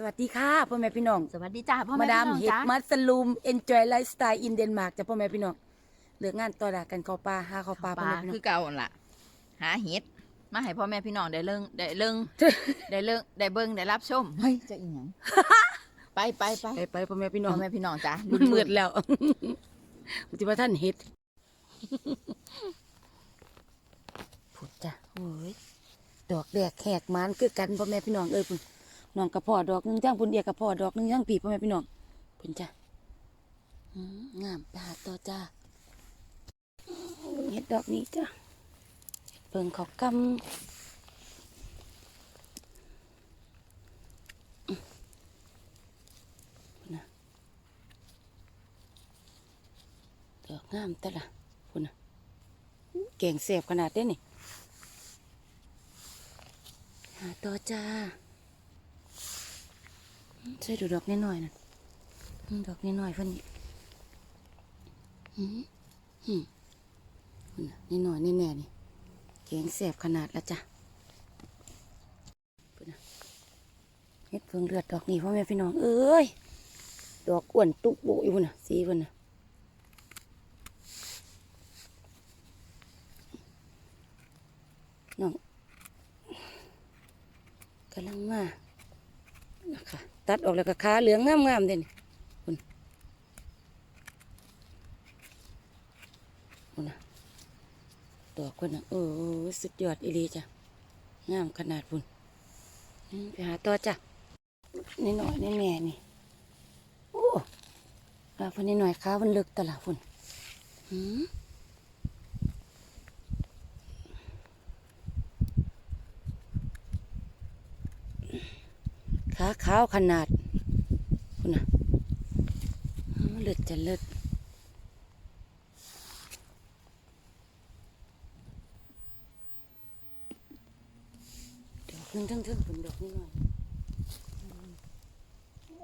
สวัสดีค่ะพ่อแม่พี่น้องสวัสดีจ้าพ่อมาแม่ดามพี่น้องเห็ดจ้ามัสลูม enjoy lifestyle in Denmark จ้ะพ่อแม่พี่น้องเลือกงานต่อดากันเข้าป่าหาเข้าป่าปพ่อลาแม่พี่น้คือองเก่าหั่นล่ะ หาเห็ดมาให้พ่อแม่พี่น้องได้เลิ่งได้เลิ่งได้เลิ่งได้เบิ่งได้รับชมเฮ้ยจะอีหยังไปไปไปไปไปพ่อแม่พี่น้อพ่งอแม่พี่น้องจ้ามันมืดแล้วปฏิบัติท่านเห็ดพุดจ้ะโอ้ยดอกแดกแขกมันคือกันพ่อแม่พี่น้องเอ้ยพุ่น น้องกระเพาะดอกหนึงจ้างพุ่นเอียกระเพาะดอกหนึงจ้างปีพ่อแม่พี่น้องพุ่นจ้ะงามไปหาต่อจ้าเห็ดดอกนี้จ้ะเห็ดเปิงขากำดอกงามแต่ละคุณน่ะเก่งเสียบขนาดเด้นี่หาต่อจ้า ใช่ดูดอกนิดหน่อยนะดอกนี่หน่อยเพิ่นนี่อืมอืมคุณน่ะน้อยๆแน่นี่เก่งเสียบขนาดละจ้ะเฮ็ดเพิ่งเลือดดอกนี้พ่อแม่พี่น้องเอ้ยดอกอ้วนตุกโบอยู่พุ่นน่ะสีเพิ่นน่ะ น้องกำลังมานะคะ ตัดออกแล้วก็ขาเหลืองงามๆเด่นคุณคุณนะดอกคนนะโอ้สุดยอดอีรีจ้ะงามขนาดพุ่นนี่ไปหาต่อจ้ะนี่หน่อยนี่แน่นี่โอ้ลาพุ่นนี่หน่อยขามันเลึกตลาดพุ่นหืม ขาขาวขนาดคุณน่ะอ๋อเลือดจะเลือดดอกหนึงทั้งๆเป็นดอกนี้หน่อย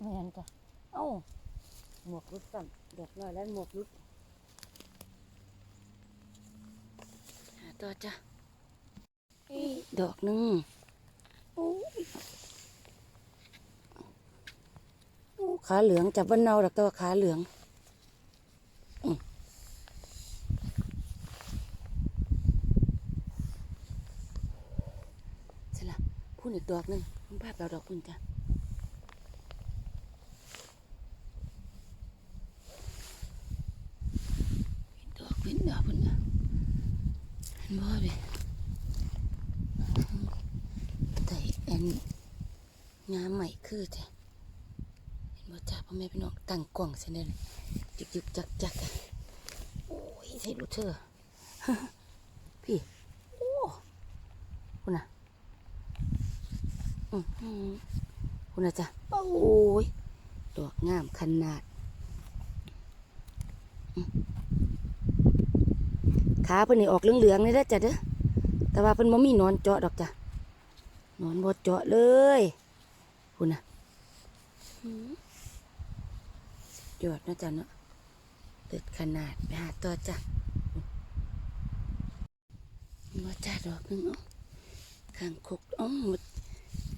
แม่นจ้ะเอ้าหมวกรุดสั่นดอกน้อยแล้วหมวกรุดหาต่อจ้ะเอ้ยดอกหนึงโอ้ย โอ้ ขาเหลืองจับวันเนาดอกตัวขาเหลืองอืมใช่ละพูดอีกดอกหนึ่งมันพาไปเอาดอกพุ่นจ้ะเป็นดอกเป็นดอกพุ่นนะเห็นบ่เว้ยแต่อันงามใหม่คือแท้เห็นบ่จ้า พ่อแม่พี่น้องตั้งกล่องเสนเลจึกจึกจักจักโอ้ยใส่รูเธอพี่โอ้คุณน่ะอือคุณน่ะจ้ะโอ้ยดอกงามขนาดขาเพิ่นนี่ออกเหลืองๆเลยเด้จ้ะเด้อแต่ว่าเพิ่นบ่มีนอนเจาะดอกจ้ะนอนบ่เจาะเลยคุณน่ะ ยอดนะจ๊ะเนาะเด็ดขนาดไปหาตัวจ้ะมาจ้าดอกนึงเอะข้างคุกอ๋อหมด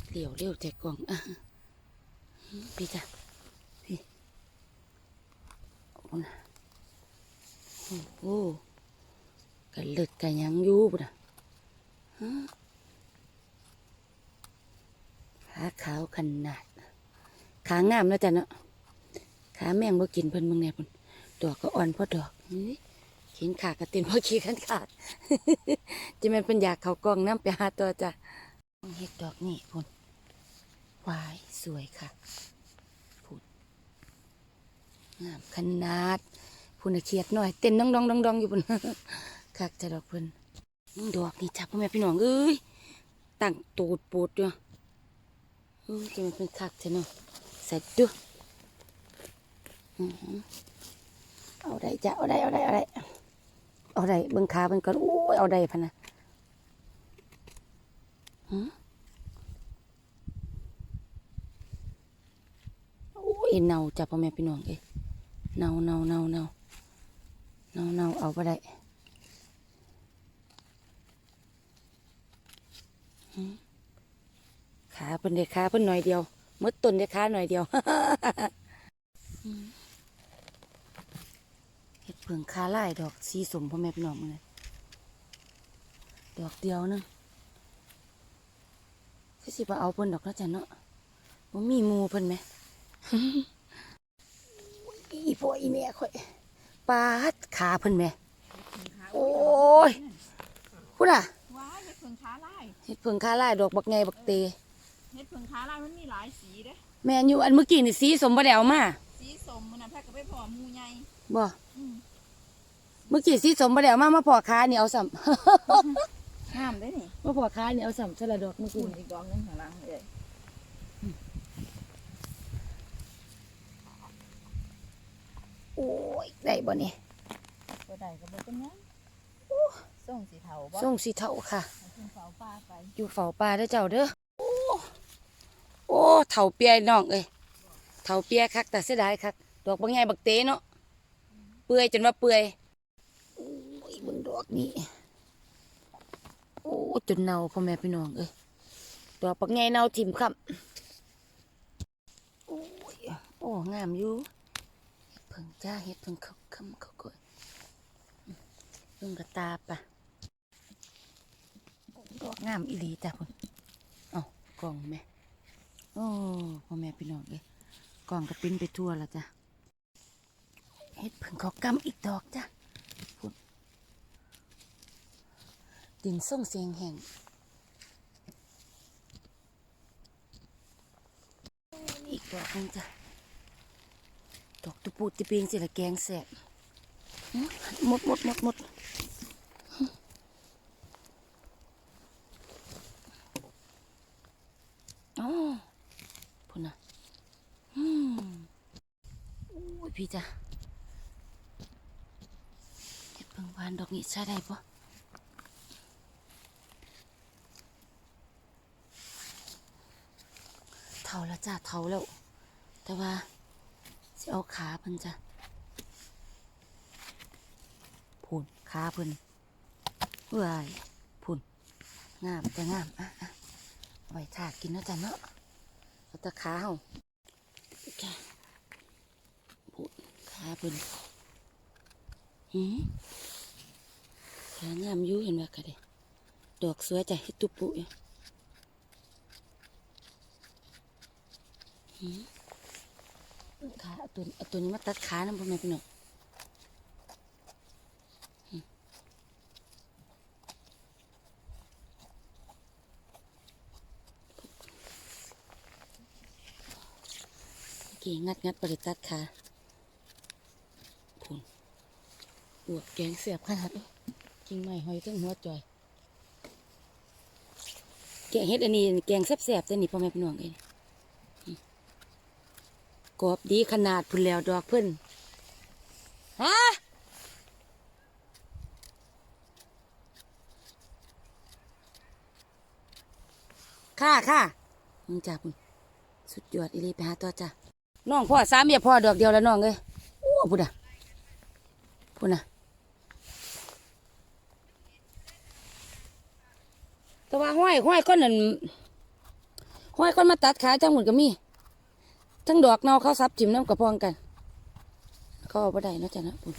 เหลียวเร็วใจกล่องอะพี่จ้ะพี่โอ้นะโอ้โหกันเลิดกันยังอยู่ปุ่นนะฮะขาขาวขนาดขางามแล้วจ้ะเนาะ ขาแมงบ่กินเพิ่นมึงแน่พุ่นดอกก็อ่อนพราะดอกเฮ้ยเขียนขากระตินพราะขี้ขันขาดจะแม่นเป็นอยากเขากล้องน้ำไปหาตัวจ้ะเฮ็ดดอกนี่พุ่นวายสวยค่ะพุ่นงามขนาดพุ่นน่ะเขียดหน่อยเต้นดองดองดองดองอยู่พุ่นคักจะดอกเพิ่นดอกนี่จ้ะพ่อแม่พี่น้องเอ้ยตั้งตูดปูดอยู่เอ้ยจะแม่นเป็นคักใช่เนาะใส่ดู เอาได้จ้ะเอาได้เอาได้เอาได้เอาได้เบิ่งขาเบิ่งก่อนโอ้ยเอาได้พะนะหือโอ้ยเน่าจ้ะพ่อแม่พี่น้องเอ้ยเน่าเน่าเน่าเน่าเน่าเน่าเอาไปได้ขาเพิ่นเด็กขาเพิ่นหน่อยเดียวมดต้นได้ค้าหน่อยเดียว เห็ดเผิงคาไล่ดอกสีสมพ่อแม่พี่น้องเลยดอกเดียวนึงคือสิมาเอาเพิ่นดอกแล้วจ้ะเนาะบ่มีหมูเพิ่นไหมอีพ่ออีแม่ข่อยปาดขาเพิ่นไหมโอ้ยพุ่นอะว้ายเห็ดเพิ่งขาลายเห็ดเผิงคาไล่ดอกบักไงบักเตเห็ดเพิ่งขาลายมันมีหลายสีเด้แม่นอยู่อันเมื่อกี้นี่สีสมบ่ได้เอามาสีส้มมันน่ะแพ้ก็ไปพอหมูใหญ่บ่อืม เมื่อกี้สีสมบ่ได้เอามามาพอค้านี่เอาซ้ำห้ามได้นี่มาพอค้านี่เอาซ้ำสละดอกเมื่อคุกี้ณอีกดอกหนึงข้างหล่างเลยโอ้ยได้บ่นี่ก็ได้ก็บ่เป็นหยังส่งสีเทาบ่ส่งสีเทาค่ะ ให้ขึ้นเฝ้าป้าไปอยู่เฝ้าป่าเด้อเจ้าเด้อ โอ้ โอ้ เถาเปียน้องเอ้ย เถาเปียคักแต่เสียดายคัก ดอกบางไงบักเตเนาะ เปื่อยจนว่าเปื่อยโอ้ยเบนดอกนี้ โอ้จนเน่าพ่อแม่พี่น้องเอ้ยดอกบางไงเน่าถิ่มค่ำโอ้ยโอ้งามอยู่เฮ็ดพิ่งจ้าเฮ็ดเพิ่งเขาคำเขาก่อยเพิ่งกระตาปะดอกงามอีหลีจ้ะพุ่นเอากล่องแม่โอ้พ่อแม่พี่น้องเลยกล่องกระปิ้นไปทั่วแล้วจ้ะเฮ็ดเพิ่งเขากำอีกดอกจ้ะพุ่น ดินส่งเสียงแห่งอีกดอกหนึงจ้ะดอกตุปูติปียงสิละแกงแสบหมดหมดหมดหมดอ๋อพุ่นน่ะอืมโอ้ยพี่จ้ะเห็ดเพิ่งวานดอกนี้ใช้ได้ปะ เท่าแล้วจ้ะเท่าแล้ว แต่ว่าจะเอาขาเพิ่นจ้ะพุ่นขาเพิ่นเว้ยพุ่นงามแต่งามอะอะไว้ถากินเนาะจ้ะเนาะเอาตะขาเฮาจ้ะพูดขาเพิ่นหืมขางามอยู่เห็นว่ากะเด้ดอกสวยจ้ะเฮ็ดตุปุอยู่หืม ขาเอาตัวเอาตัวนี้มาตัดขานะพ่อแม่พี่น้องเกี่งัดงัดบริตัดค่ะพุ่นบวกแกงเสียบขนาดกิ่งไม้หอยตั้งหัวจอย แกงเฮ็ดอันนี้แกงแซ่บๆแต่นี่พ่อแม่พี่น้องเอง กอบดีขนาดพุ่นแล้วดอกเพิ่นฮะค่ะค่ะมึงจ้าพุ่นสุดยอดอีหลีไปหาต่อจ้ะน้องพ่อสามเมียพ่อดอกเดียวแล้วน้องเอ้ยโอ้พุ่นอะพุ่นอะแต่ว่าห้อยห้อยก้อนนั่นห้อยก้อนมาตัดขาจังหมดก็มี ทั้งดอกเนาเขาซับจิ้มน้ำกระพองกันก็เอาไปได้นะจ้ะนะพุ่น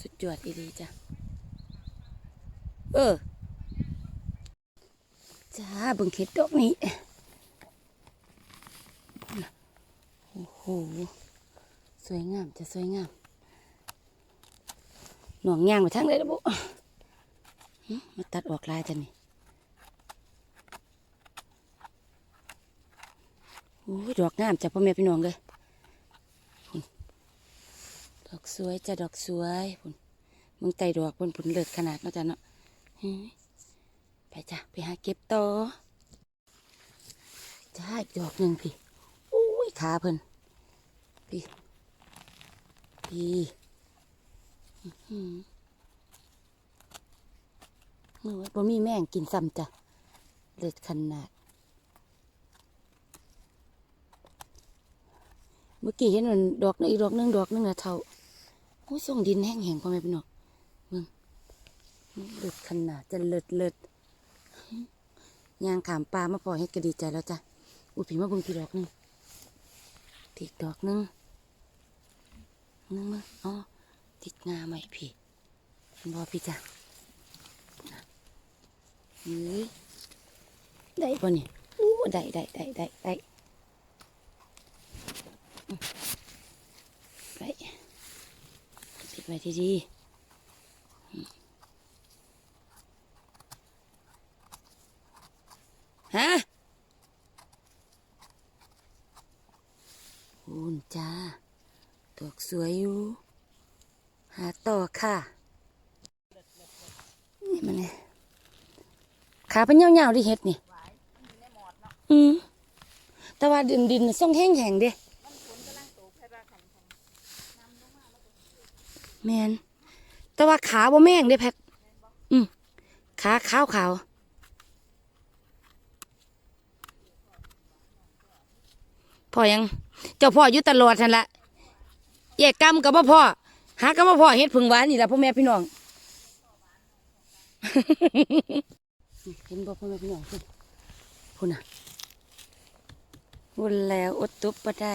สุดยอดอีหลีจ้ะ เออ จ้าบิ่งเข็ดดอกนี้โอ้โห สวยงามจะสวยงาม หน่องย่างไปทางเลยละบุหึมาตัดออกลายจันนี่ อ้ดอกงามจ้ะพ่อแม่พี่น้องเลยดอกสวยจ้ะดอกสวยพุ่นมึงไต่ดอกพุ่นผุนเลิศขนาดเนาะจ้ะเนาะไปจ้ะไปหาเก็บต่อจ้าอีกดอกหนึ่งพี่โอ้ยขาเพิ่นพี่พี่อื้อหือมือว่าบ่มีแม่งกินซ้ำจ้ะเลือดขนาด เมื่อกี้เห็นมันดอกหนึงอีกดอกหนึงดอกหนึงนะเท่าโอ้ส่งดินแห้งแห้งพ่อแม่พี่น้องมึงเลือดขนาดจะเลิศเลิศยางขามปลามาพอเฮ็ดก็ดีใจแล้วจ้ะอุ้ยผีมาบิ่งพี่ดอกหนึงติดดอกหนึงนึงมาอ๋อติดงาใหม่พี่เห็นบ่พี่จ้ะเฮ้ยได้ป่ะนี่อู้ได้ได้ได้ได้ได้ ได้ติดไว้ดีๆอืมฮะอุ่นจ้าดอกสวยอยู่ หาต่อค่ะ นี่มันเนี่ยขาเป็นเงาๆดิเฮ็ดนี่ อืมแต่ว่าดินดินส่งแห้งแห้งๆเด้ แมนแต่ว่าขาบ่แม่งเด้แพทอืมขาขาวขาวพ่อยัง เจ้าพ่ออยู่ตลอดนั่นละแยกกรรมกับบ่พ่อหากับบ่พ่อเฮ็ดผึ่งหวานนี่ละพ่อแม่พี่น้องเห็นบ่พ่อแม่พี่น้องพุ่นพุ่ะวุ่นแล้วอดตุบบ่ได้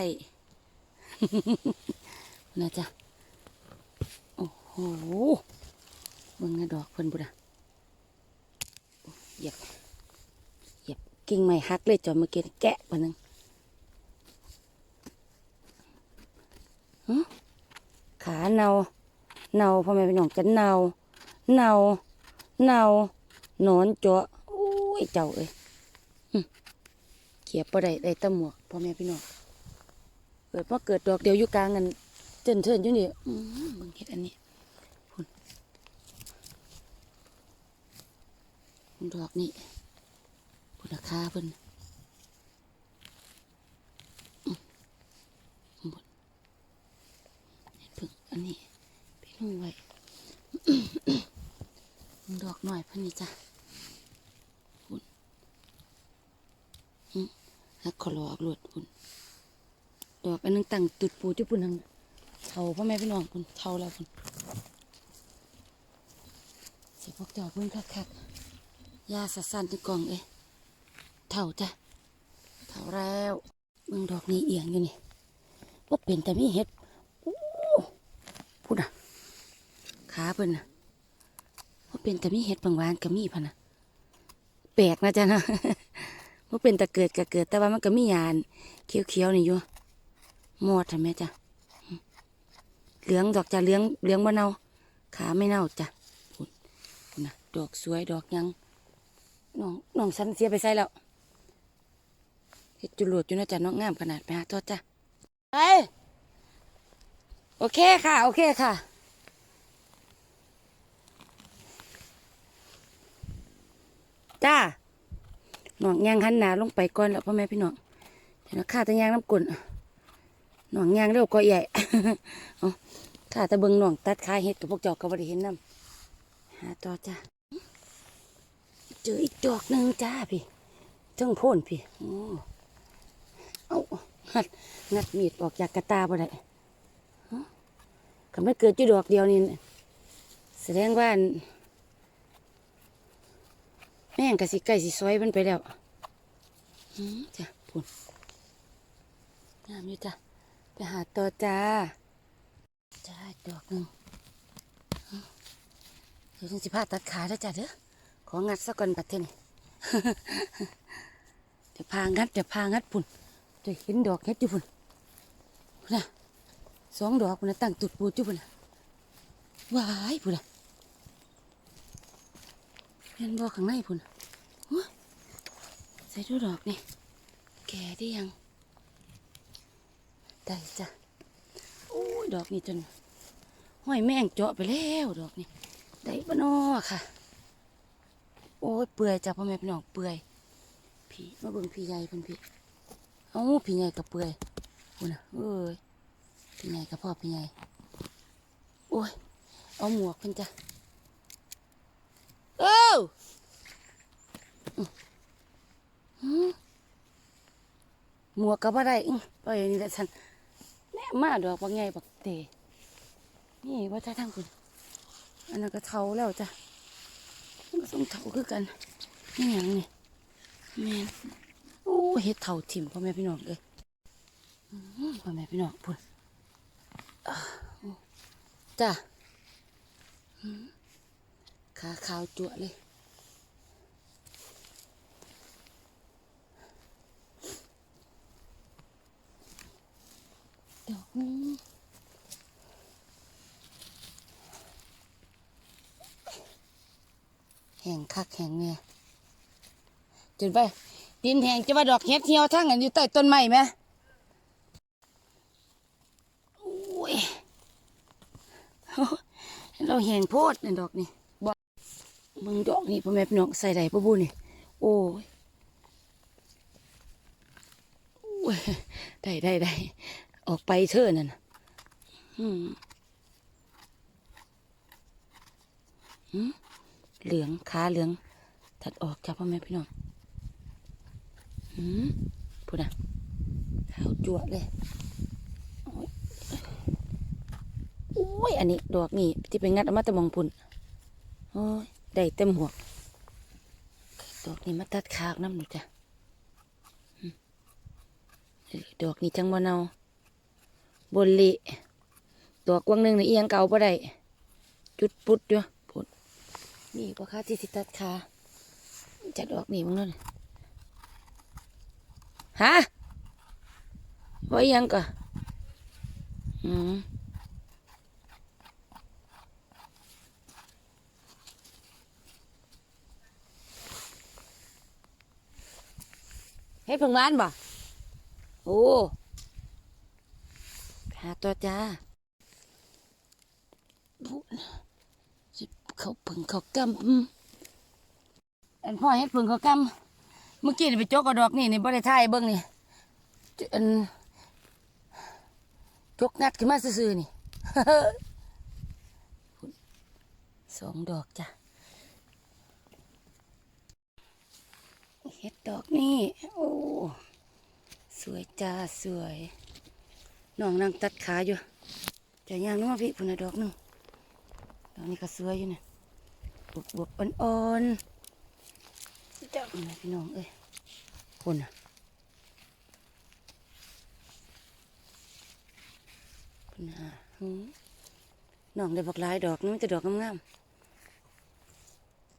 นะจ๊ะ โอ้โหเบิ่งนะดอกเพิ่นบุ่นน่ะเหยียบเหยียบกิ่งไม้หักเลยจอมเมื่อกี้แกะปนึงขาเนาเนาพ่อแม่พี่น้องจะเนาเนาเนาหนอนจาะโอ้ยเจ้าเอ้ยเขียบบ่ได้ได้ตะหมวกพ่อแม่พี่น้องเกิดว่าเกิดดอกเดียวอยู่กลางกันเจินเทินอยู่นี่มเบิ่งเฮ็ดอันนี้พุ่น ดอกนี่พุ่นราคาเพิ่นอืมพุ่นพึ่งอันนี้พี่นุ่งไว้ดอกหน่อยพันนี่จ้ะคุณอืมฮักขอรอออกรวดคุณดอกอันนึงตั้งตุดปูที่ปุ่นทางเท่าพ่อแม่พี่น้องคุณเท่าแล้วคุณเสียพวกเจ้าเพิ่งคักๆ ยาสัสันที่กล่องเอ้เท่าจ้ะเท่าแล้วเบิ่งดอกนี้เอียงอยู่นี่ว่าเป็นแต่มีเห็ดพูดอะขาเพิ่นน่ะว่าเป็นแต่มีเห็ดบางวานก็มีพะนะแปลกนะจ๊ะนะว่าเป็นแต่เกิดก็เกิด แต่ว่ามันก็มียานเขียวๆนี่อยู่หมดทำไมจ๊ะเหลืองดอกจะเหลืองเหลืองบ่เน่าขาไม่เน่าจ้ะพูดนะดอกสวยดอกยัง น้องน้องสันเสียไปใส่แล้วเฮ็ดจุลวดอยู่นะจ๊ะน้องงามขนาดไปหาทอดจ้ะเฮ้ยโอเคค่ะ โอเคค่ะจ้าหนองยางหันหนาลงไปก่อนแล้วพ่อแม่พี่น้องเดี๋ยวข้าแตะยางน้ำกุ่นหนองยางเร็วก็ใหญ่ข้าแตะเบิงหนองตัดขาเห็ดกับพวกเจ้าก็บ่ได้เห็นน้ำหาต่อจ้า เจออีกดอกหนึ่งจ้าพี่เจังพ่นพี่โอ้เอางัดงัดมีดออกจากกระตาบ่ได้ก็ไม่เกิดจุดดอกเดียวนี่แสดงว่าแม่งกะสิไก่สิซอยมันไปแล้วอืมจ้ะพุ่นงามอยู่จ้ะไปหาต่อจ้าจ้าดอกหนึ่งเดี๋ยวฉันสิพาตัดขาแล้วจ้ะเด้อ ของงัดสักก่อนบัดเทอนี่เดี๋ยวพางัดเดี๋ยวพางัดพุ่นเดี๋ยวเห็นดอกเฮ็ดอยู่พุ่นพุ่นน่ะสองดอกพุ่นนะตั้งตุดปูดอยู่พุ่นนะว้ายพุ่นนะเห็นบ่ข้างในพุ่นน่ะโอ้ยใส่ดูดอกนี่แก่ได้ยังได้จ้ะโอ้ยดอกนี่จนห้อยแม่งเจาะไปแล้วดอกนี่ได้บ่นอค่ะ โอ้ยเปื่อยจ้ะพ่อแม่พี่น้องเปื่อยพี่มาเบิ่งพี่ใหญ่เพิ่นพี่เอ้าพี่ใหญ่กับเปื่อยพุ่นน่ะเอ้ยพี่ใหญ่กับพ่อพี่ใหญ่โอ้ยเอาหมวกเพิ่นจ้ะเอ้าอือหมวกกับอะไรอื้อไปนี่แหละฉันแม่มาดอกบักใหญ่บักเตนี่ว่าจะทางคุณอันนั้นก็เทาแล้วจ้ะ มันก็ต้องเท่าคือกันนี่หยังนี่แม่นโอ้เฮ็ดเท่าทิมพ่อแม่พี่น้องเอ้ยพ่อแม่พี่น้องพุ่นจ้าขาขาวจั่วเลยดอกนึ แห้งคักแห้งเนี่ยจนไปดินแห้งจะว่าดอกเห็ดเหี่ยวทั้งอันอยู่ใต้ต้นไม้ไหมโอ้ยเราแหงโพดนี่ดอกนี่บอกมึงดอกนี่พ่อแม่พี่น้องใส่ได้พ่อบูนี่โอ้ยได้ได้ได้ออกไปเถอะนั่นน่ะอืมหืม เหลืองขาเหลืองถัดออกจาพ่อแม่พี่น้องหืมพูดนะขาวจั่วเลยโอ้ยอ้ยอันนี้ดอกนี่ที่เป็นงัดเอามาแตะมองพุ่นโอ้ยได้เต็มหัวดอกนี้มาตัดขากน้ำหนูจ้ะดอกนี้จังบ่เนาบนลิดอกกวางหนึ่งในเอียงเก่าบ่ได้จุดปุดอยู่ นี่พ่อค้าที่สิตัดขาจะดอกนี่มึงนั่นฮะว่ายังก็อืมเฮ็ดเพิ่งร้านบ่ โอ้หาตัวจ้า เขาพิ่งเขากำอันพ่อเฮ็ดพิ่งเขากำเมื่อกี้นี่ไปจกกระดอกนี่นี่บ่ได้ถ่ายเบิ่งนี่จอันจกงัดขึ้นมาซื่อๆนี่สองดอกจ้ะเห็ดดอกนี่โอ้สวยจ้าสวยน้องนั่งตัดขาอยู่จะย่างนู้นมาพี่พุ่นดอกนึงดอกนี้ก็สวยอยู่เนี่ย บวบๆอ่อนๆจับพี่น้องเอ้ยคนอะคนอะหืมน้องได้บักลายดอกนี่มันจะดอกงามๆ